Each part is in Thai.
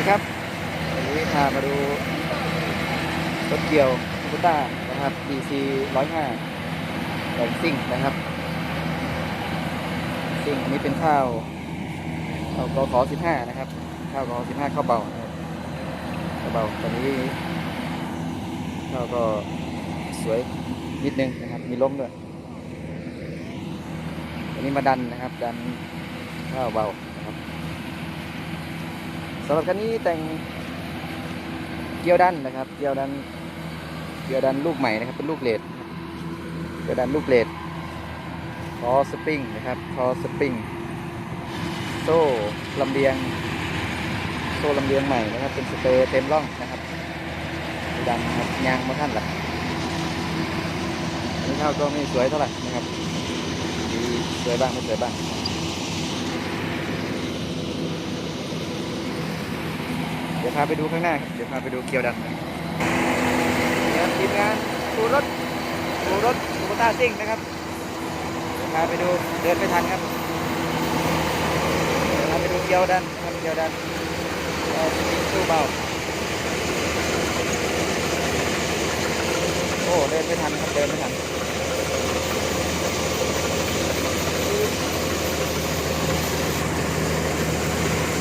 ดีครับวันนี้พามาดูรถเกี่ยวคูต้านะครับ DC 105แต่งซิ่งนะครับ ซิ่งอันนี้เป็นข้าวข้าวกขอ15 นะครับ ข้าวกขอ15 ข้าวเบาข้าวเบาตอนนี้ข้าวก็สวยนิดนึงนะครับ มีล้มด้วยอันนี้มาดันนะครับ ดันข้าวเบาำหรับคันนี้แต่งเกียวดันนะครับ เกียวดัน เกียวดันลูกใหม่นะครับ เป็นลูกเลดเกียวดันลูกเลดคอสปริงนะครับคอสปริงโซ่ลำเลียง โซ่ลำเลียงใหม่นะครับ เป็นสเปรย์เต็มร่องนะครับดันนะครับยางมาท่านละอันนี้ข้าวก็ไม่สวยเท่าไหร่นะครับสวยบ้างไม่สวยบ้าง เดี๋ยวพาไปดูข้างหน้าเดี๋ยวพาไปดูเกียวดันนะครับทีมงานปูรถปูรถปูต้าซิ่งนะครับเดี๋ยวพาไปดูเดินไม่ทันครับเดี๋ยวพาไปดูเกียวดันนะครับเกียวดันเราตู้เบาโอ้เดินไม่ทันครับเดินไม่ทัน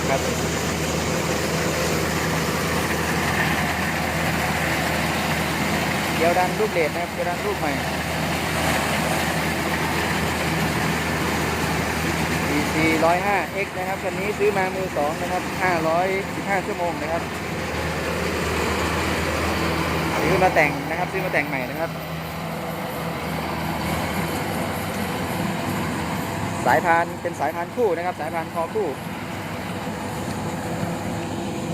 ครับ เกียวดันลูกเลดนะครับเกียวดันลูกใหม่ DC 105 X นะครับคันนี้ซื้อมามือสองนะครับ 515 ชั่วโมงนะครับซื้อมาแต่งนะครับ ซื้อมาแต่งใหม่นะครับ สายพานเป็นสายพานคู่นะครับ สายพานคอคู่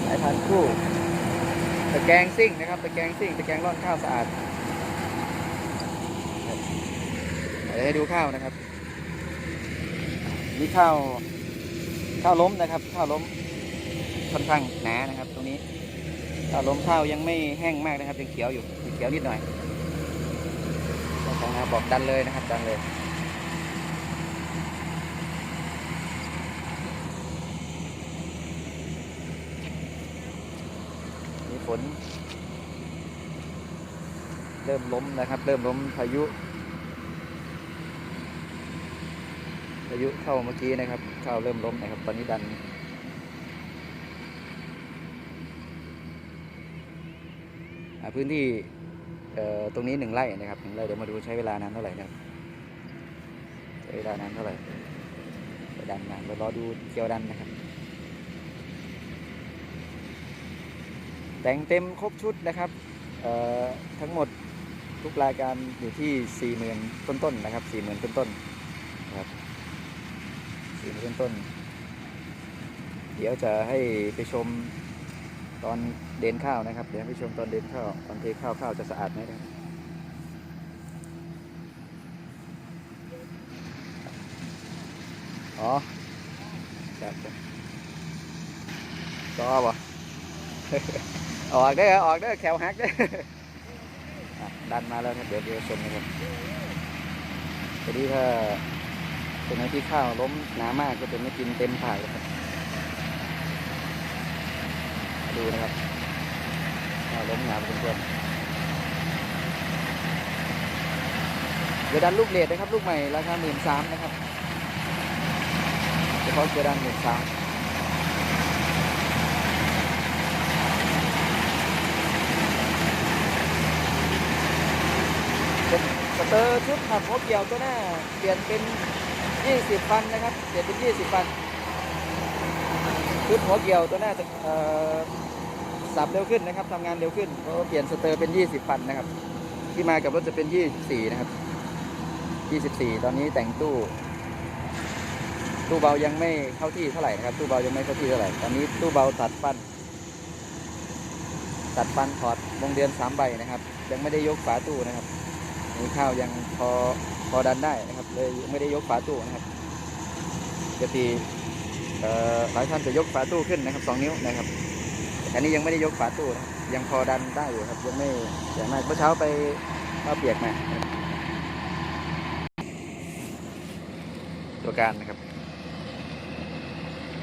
สายพานคู่ ตะแกรงซิ่งนะครับตะแกรงซิ่งตะแกรงร่อนข้าวสะอาดเดี๋ยวให้ดูข้าวนะครับ นี่ข้าวข้าวล้มนะครับ ข้าวล้มค่อนข้างหนานะครับ ตรงนี้ข้าวล้มข้าวยังไม่แห้งมากนะครับยังเขียวอยู่เขียวนิดหน่อยของนาบอกดันเลยนะครับดันเลย ฝน เริ่มล้มนะครับ เริ่มล้มพายุ พายุเข้าเมื่อกี้นะครับ เข้าเริ่มล้มนะครับ ตอนนี้ดัน พื้นที่ตรงนี้หนึ่งไร่นะครับหนึ่งไร่เดี๋ยวมาดูใช้เวลานานเท่าไหร่นะครับใช้เวลานานเท่าไหร่ดันมาเรารอดูเกี่ยวดันนะครับ แต่งเต็มครบชุดนะครับทั้งหมดทุกรายการอยู่ที่ 4 0,000 ต้นๆนนะครับ 40,000 ต้นๆนะครับ40,000 ต้นๆเดี๋ยวจะให้ไปชมตอนเดินข้าวนะครับ เดี๋ยวไปชมตอนเดินข้าวตอนเทข้าวข้าวจะสะอาดไหมนะครับอ๋อครับครับก็บ่ ออกได้อออกได้อแขวหักได้อดันมาแล้วครับเดี๋ยวเดี๋ยวชมนะครับทีนี้ถ้าตรงไหนที่ข้าวล้มหนามากก็จะไม่กินเต็มผ่ายเลยครับ ดูนะครับข้าวล้มหนาพอสมควเดี๋ยวดันลูกเลดนะครับ ลูกใหม่ราคาหมื่นสามนะครับเฉพาะเกียร์ดันหมื่นสาม ส เตอร์ชุดขับหัวเกี่ยวตัวหน้า เปลี่ยนเป็น 20ฟันนะครับ เปลี่ยนเป็น 20ฟัน ชุดหัวเกี่ยวตัวหน้าจะเอ่อสับเร็วขึ้นนะครับทำงานเร็วขึ้นเพราะเปลี่ยนสเตอร์เป็น 20ฟันนะครับ ที่มากับรถจะเป็น 24 นะครับ 24 ตอนนี้แต่งตู้ ตู้เบายังไม่เข้าที่เท่าไหร่นะครับ ตู้เบายังไม่เข้าที่เท่าไหร่ ตอนนี้ตู้เบาตัดฟัน ตัดฟันถอดวงเดือนสามใบนะครับ ยังไม่ได้ยกฝาตู้นะครับ นี่ข้าวยังพอพอดันได้นะครับ เลยยังไม่ได้ยกฝาตู้นะครับปกติหลายท่านจะยกฝาตู้ขึ้นนะครับสองนิ้วนะครับแต่อันนี้ยังไม่ได้ยกฝาตู้นะยังพอดันได้อยู่ครับ ยังไม่อย่างมากเมื่อเช้าไปเอาเปียกมาตัวการนะครับ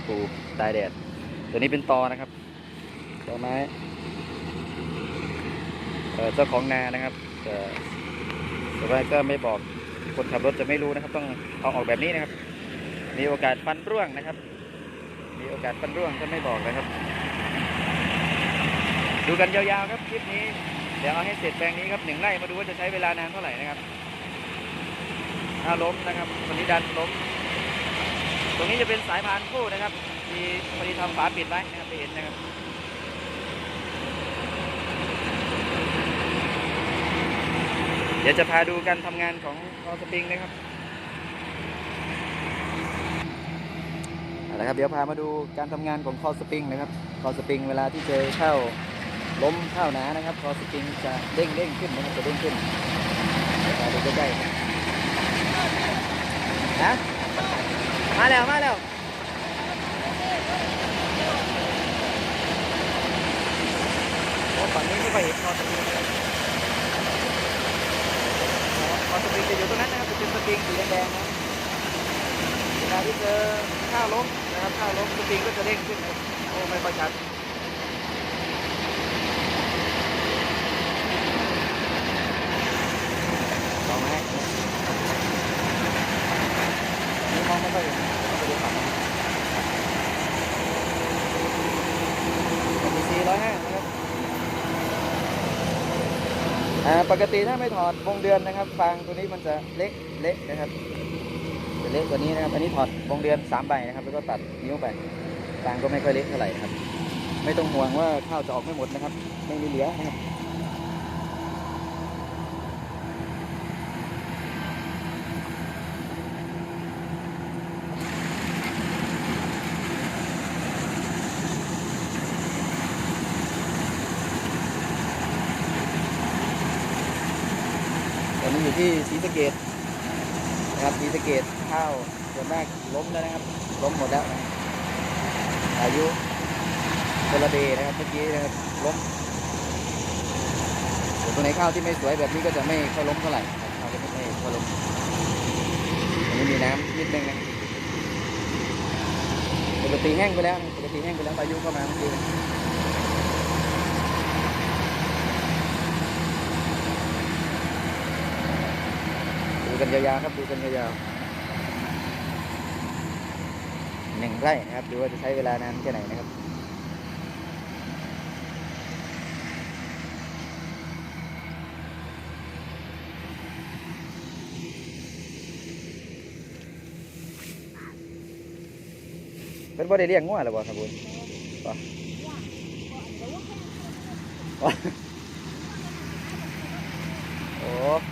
ปูตายแดดตัวนี้เป็นตอนะครับดอไม้เจ้าของนานะครับ แต่ว่าก็ไม่บอกคนขับรถจะไม่รู้นะครับ ต้องเอาออกแบบนี้นะครับ มีโอกาสฟันร่วงนะครับ มีโอกาสฟันร่วงก็ไม่บอกนะครับ ดูกันยาวๆครับคลิปนี้ เดี๋ยวเอาให้เสร็จแปลงนี้ครับหนึ่งไร่มาดูว่าจะใช้เวลานานเท่าไหร่นะครับถ้าล้มนะครับคนนี้ดันล้มตรงนี้จะเป็นสายพานคู่นะครับ มีพอดีทำฝาปิดไว้นะครับไปเห็นนะครับ เดี๋ยวจะพาดูการทำงานของคอสปริงนะครับเอาละครับเดี๋ยวพามาดูการทำงานของคอสปริงนะครับคอสปริงเวลาที่เจอเข้าล้มเข้าหนานะครับคอสปริงจะเด้งเด้งขึ้นนะครับจะเด้งขึ้นเดี๋ยวพาดูใกล้ๆครับฮะมาแล้วมาแล้วโอ้ฝั่งนี้ไม่ค่อยเห็นคอสปริงนะครับ คอส ปริงจะอยู่ตรงนั้นนะครับจะเป็นสปริงสีแดงๆนะเวลาที่เจอข้าวล้มนะครับข้าวล้มสปริงก็จะเด้งขึ้นนะโอ้ไม่ค่อยชัดลองไหมมองไม่ค่อยเห็นต้องไปดูฝั่งนั้นมีสี่ร้อยห้านะครับ อ่า ปกติถ้าไม่ถอดวงเดือนนะครับ ฟางตัวนี้มันจะเล็กเล็กนะครับจะเล็กว่านี้นะครับ อันนี้ถอดวงเดือนสามใบนะครับ แล้วก็ตัดนิ้วไปฟางก็ไม่ค่อยเล็กเท่าไหร่ครับ ไม่ต้องห่วงว่าข้าวจะออกไม่หมดนะครับ ไม่มีเหลือนะครับตอนนี้อยู่ที่ศรีสะเกดนะครับศรี สะเกดข้าวส่วนมากล้มแล้วนะครับ ล้มหมดแล้ว อายุโซลาเดนะครับเมื่อกี้นะครับล้มตัวไหนข้าวที่ไม่สวยแบบนี้ก็จะไม่ค่อยล้มเท่าไหร่ข้าวจะไม่ค่อยล้มอันนี้มีน้ำนิดนึงนะปกติแห้งไปแล้วปกติแห้งไปแล้วพายุเข้ามาเมื่อกี้นะดู กันยาวๆครับดูกันยาวๆหนึ่งไร่นะครับดูว่าจะใช้เวลานานแค่ไหนนะครับเป็นบ่ได้เลี้ยงงัวหรือบ่ครับบุญบ่บ่โอ้อั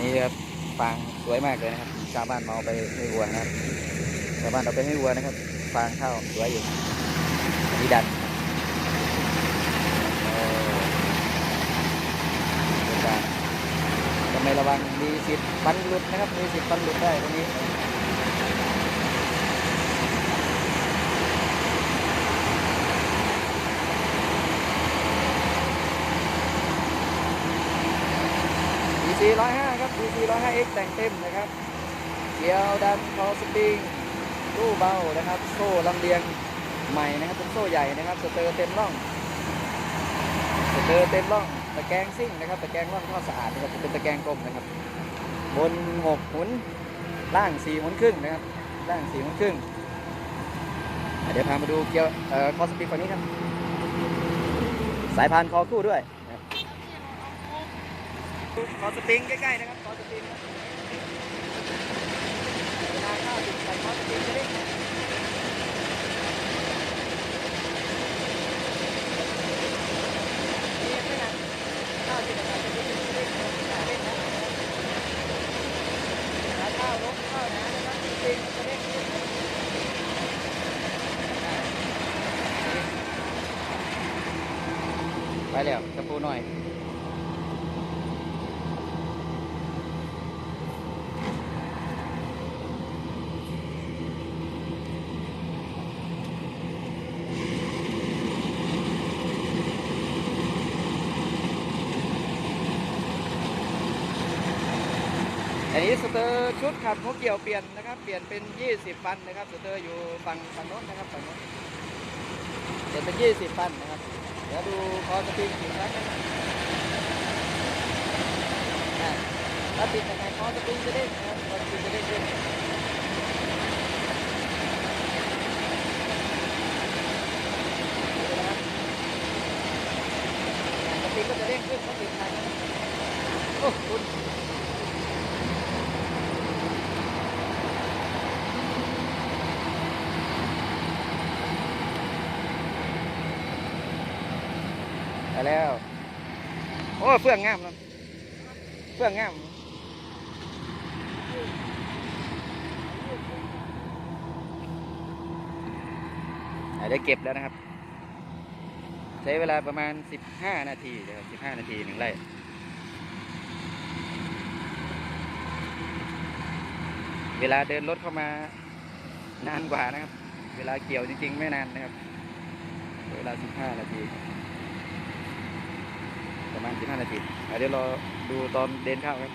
นี้ครับฟางสวยมากเลยนะครับชาวบ้านมาเอาไปให้วัวนะครับชาวบ้านเอาไปให้วัวนะครับฟางข้าวสวยอยู่นี่ดันทำไมระวังมีสิทธิ์ฟันหลุดนะครับมีสิทธิ์ฟันหลุดได้ตรงนี้สี่ร้อยห้า 5x แต่งเต็มนะครับเกียวดันคอสปริงตู้เบานะครับ โซ่ลำเลียงใหม่นะครับเป็นโซ่ใหญ่นะครับสเตอร์เต็มร่องสเตอร์เต็มร่องตะแกรงซิ่งนะครับตะแกรงร่องท่อสะอาดนะครับจะเป็นตะแกรงกลมนะครับ บนหกหุนล่างสี่หมุนครึ่งนะครับล่างสี่หมุนครึ่งเดี๋ยวพามาดูเกียวเอ่คอสปริงฝั่นี้ครับสายพานคอคู่ด้วย ขอสปริงใกล้ๆนะครับขอสปริงนะเวลาข้าวติดใส่ขอสปริงจะได้มีไหมนะข้าวติดใส่จะได้จะได้จะได้นะถ้าข้าวลบข้าวหนานะครับสปริงจะได้ไปแล้วกระปูหน่อย อันนี้สเตอร์ชุดขับหัวเกี่ยวเปลี่ยนนะครับ เปลี่ยนเป็น 20 ปันนะครับสเตอร์อยู่ฝั่งฝั่งโน้นนะครับฝั่งโน้นเจ็ดเป็นยี่สิบพันนะครับ เดี๋ยวดูคอสปริงอีกครั้งนะครับอะถ้าติดยังไงคอสปริงจะได้นะครับคอสติงจะได้ขึ้นดูนะครับอะสปริงก็จะเด้งขึ้นเพราะติดทางนะครับโอ้คุณ ไปแล้ว โอ้เฟื่องงามเนาะเฟื่องงามอะได้เก็บแล้วนะครับ ใช้เวลาประมาณ 15 นาทีนะครับ15 นาทีหนึ่งไร่เวลาเดินรถเข้ามานานกว่านะครับ เวลาเกี่ยวจริงๆ ไม่นานนะครับ เวลา 15 นาที ประมาณ 15 นาทีเดี๋ยวเราดูตอนเดินข้าวครับ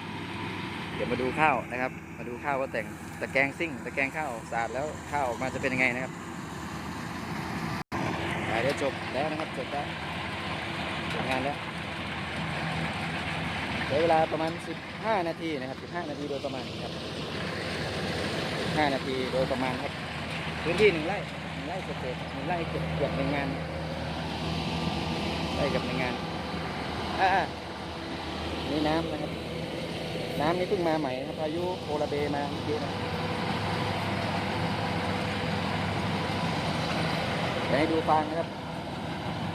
เดี๋ยวมาดูข้าวนะครับ มาดูข้าวว่าแต่งตะแกรงซิ่งตะแกรงข้าวสะอาดแล้วข้าวออกมาจะเป็นยังไงนะครับเดี๋ยวจบแล้วนะครับจบแล้วจบงานแล้วใช้เวลาประมาณ 15 นาทีนะครับ 15 นาทีโดยประมาณครับ 15 นาทีโดยประมาณครับ พื้นที่หนึ่งไร่หนึ่งไร่เศษหนึ่งไร่เกือบเกือบหนึ่งงานไร่กับหนึ่งงาน อ่านี่น้ำนะครับ น้ำนี่เพิ่งมาใหม่ครับพายุโคลาเบมาเมื่อกี้นะเดี๋ยวให้ดูฟางนะครับ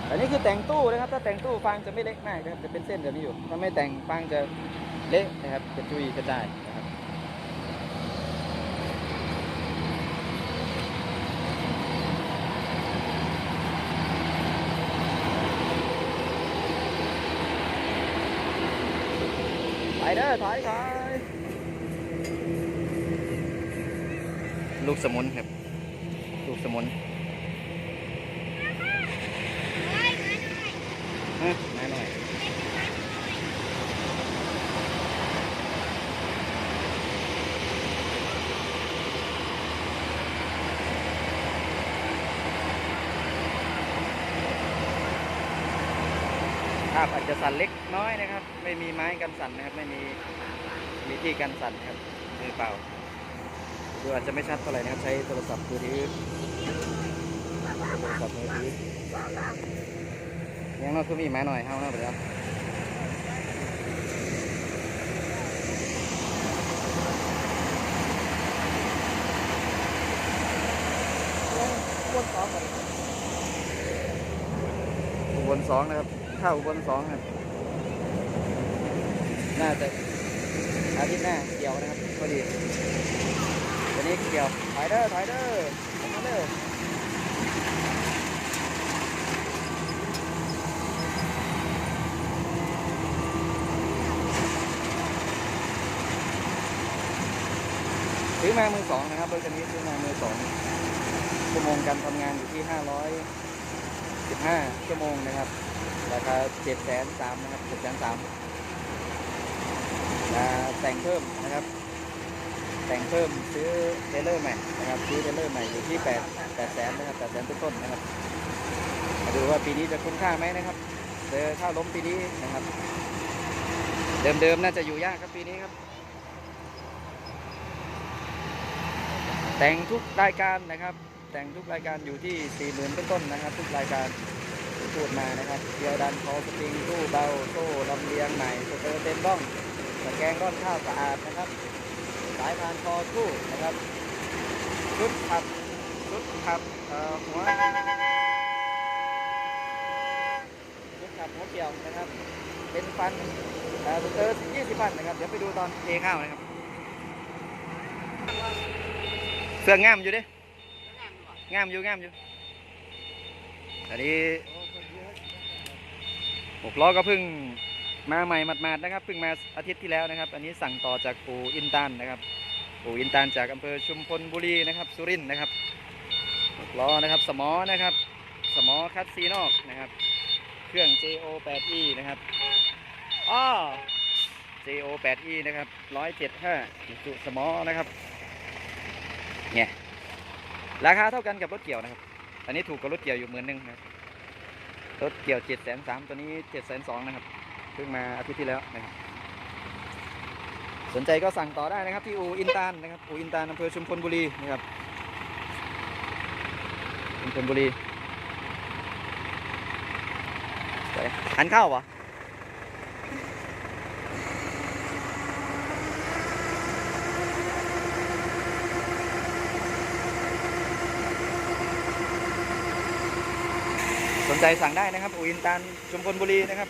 อันนี้คือแต่งตู้นะครับ ถ้าแต่งตู้ฟางจะไม่เล็กมากนะครับ จะเป็นเส้นแบบนี้อยู่ ถ้าไม่แต่งฟางจะเละนะครับ จะจุยกระจายนะครับ ไป เด้อถอยถอยลูกสมุนครับ ลูกสมุนฮะมาหน่อยภาพอาจจะสั่นเล็กน้อยนะครับ ไม่มีไม้กันสั่นนะครับ ไม่มีมีที่กันสั่นครับมือเปล่าดูอาจจะไม่ชัดเท่าไหร่นะครับ ใช้โทรศัพท์มือถือโทรศัพท์มือถือยังนอกคือมีไม้หน่อยเท่านั้นไปแล้วอุบลสองนะครับ เข้าอุบลสองครับ น่าจะอาทิตย์หน้าเกี่ยวนะครับพอดีวันนี้เกี่ยว ถอยเด้อ ถอยเด้อผมมาเด้อซื้อมามือสองนะครับรถคันนี้ซื้อมามือสองชั่วโมงการทำงานอยู่ที่ห้าร้อยสิบห้าชั่วโมงนะครับ ราคาเจ็ดแสนสามนะครับเจ็ดแสนสามมาแต่งเพิ่มนะครับ แต่งเพิ่มซื้อเทรลเลอร์ใหม่นะครับซื้อเทรลเลอร์ใหม่อยู่ที่8 8แปดแสนนะครับ8แสนต้นๆนะครับมาดูว่าปีนี้จะคุ้มค่าไหมนะครับเจอข้าวล้มปีนี้นะครับ เดิมๆน่าจะอยู่ยากครับปีนี้ครับ แต่งทุกรายการนะครับ แต่งทุกรายการอยู่ที่4 0,000ต้นๆนะครับ ทุกรายการ พูดมานะครับเกียวดันคอสปริงตู้เบาโซ่ลำเลียงใหม่สเตอร์เต็มบ้องตะแกรงร่อนข้าวสะอาดนะครับ สายพานคอคู่นะครับชุดขับชุดขับหัวชุดขับหัวเกี่ยวนะครับ เป็นฟันเอ่อเออยี่สิบพันนะครับ เดี๋ยวไปดูตอนเทข้าวนะครับ เสื้องามอยู่ดิงามอยู่งามอยู่ อันนี้ หกล้อก็เพิ่งมาใหม่หมาดๆนะครับเพิ่งมาอาทิตย์ที่แล้วนะครับ อันนี้สั่งต่อจากปู่อินตันนะครับ ปู่อินตันจากอำเภอชุมพลบุรีนะครับ สุรินทร์นะครับหกล้อนะครับ สมอนะครับ สมอคัดซีนอกนะครับ เครื่อง JO 8E นะครับอ้อ JO 8E นะครับ175จุสมอนะครับเนี่ยราคาเท่ากันกับรถเกี่ยวนะครับ อันนี้ถูกกว่ารถเกี่ยวอยู่หมื่นหนึ่งนะครับ รถเกี่ยวเจ็ดแสนสามตัวนี้เจ็ดแสนสองนะครับ เพิ่งมาอาทิตย์ที่แล้วนะครับ สนใจก็สั่งต่อได้นะครับที่อูอินตานนะครับ อูอินตานอำเภอชุมพลบุรีนะครับ ชุมพลบุรีไปหันเข้าวะ นใจสั่งได้นะครับอูอินตานชุมพลบุรีนะครับ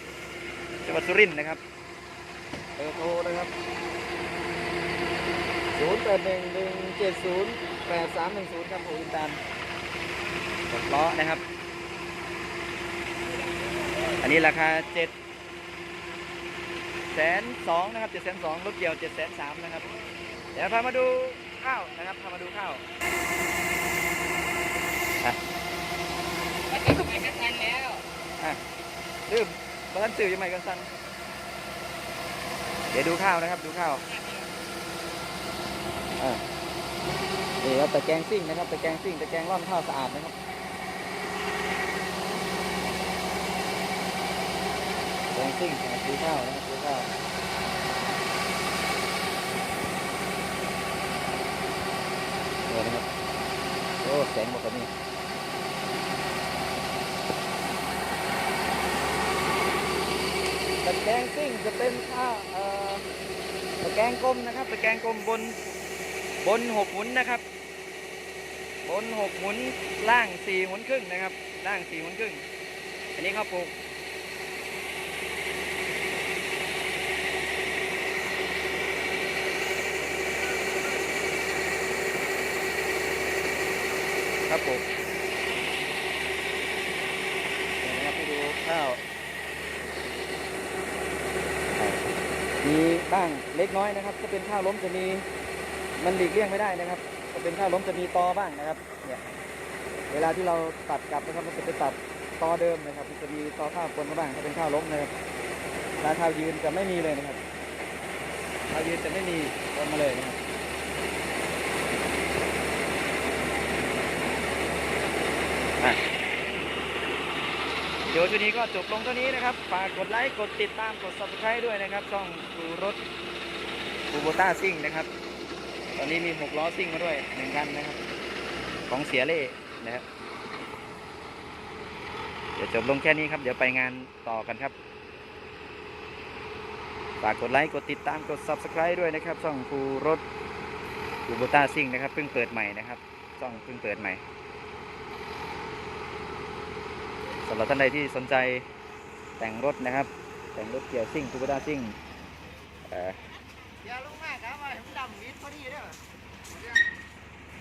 จังหวัดสุรินทร์นะครับเบอร์โทรนะครับศูนย์แปดหนึ่งหนึ่งเจ็ดศูนย์แปดสามหนึ่งศูนย์ครับโออินตันกดล้อนะครับ อันนี้ราคาเจ็ดแสนสองนะครับเจ็ดแสนสองรถเกี่ยวเจ็ดแสนสามนะครับ เดี๋ยวพามาดูข้าวนะครับพามาดูข้าวมัน จะไปกันทันแล้วลืมประทันสื่อยังไงกันสันเดี๋ยวดูข้าวนะครับ ดูข้าวอ่านี่ครับตะแกรงซิ่งนะครับตะแกรงซิ่งตะแกรงร่อนข้าวสะอาดนะครับตะแกรงซิ่งสำหรับซื้อข้าวนะครับซื้อข้าวเดี๋ยวนะครับโอ้แสงหมดแล้วนี่ตะแกงซิ่งจะเป็นข้าวตะแกงกลมนะครับตะแกงกลมบนบนหกหมุนนะครับ บนหกหมุนล่างสี่หมุนครึ่งนะครับ ล่างสี่หมุนครึ่ง อันนี้ข้าวปลูกข้าวปลูกเดี๋ยวนะครับไปดูข้าว มีบ้างเล็กน้อยนะครับ ถ้าเป็นข้าวล้มจะมีมันหลีกเลี่ยงไม่ได้นะครับถ้าเป็นข้าวล้มจะมีตอบ้างนะครับ เนี่ยเวลาที่เราตัดกลับนะครับมันจะไปตัดตอเดิมนะครับมันจะมีตอข้าวปนมาบ้างถ้าเป็นข้าวล้มนะครับร้าข้าวยืนจะไม่มีเลยนะครับข้าวยืนจะไม่มีปนมาเลยนะครับอะเดี๋ยวชุดนี้ก็จบลงเท่านี้นะครับ ฝากกดไลค์ กดติดตาม กด subscribe ด้วยนะครับ ช่องดูรถคูโบต้าซิ่งนะครับ ตอนนี้มีหกล้อซิ่งมาด้วยหนึ่งคันนะครับ ของเสียเล่นะครับ เดี๋ยวจบลงแค่นี้ครับ เดี๋ยวไปงานต่อกันครับ ฝากกดไลค์ กดติดตาม กด subscribe ด้วยนะครับ ช่องคูรถคูโบต้าซิ่งนะครับ เพิ่งเปิดใหม่นะครับ ช่องเพิ่งเปิดใหม่ สำหรับท่านใดที่สนใจแต่งรถนะครับ แต่งรถเกียร์ซิ่งทูบด้าซิ่งเอ่อ อย่าลงมากครับว่าผมดำมิดพอดีเด้อ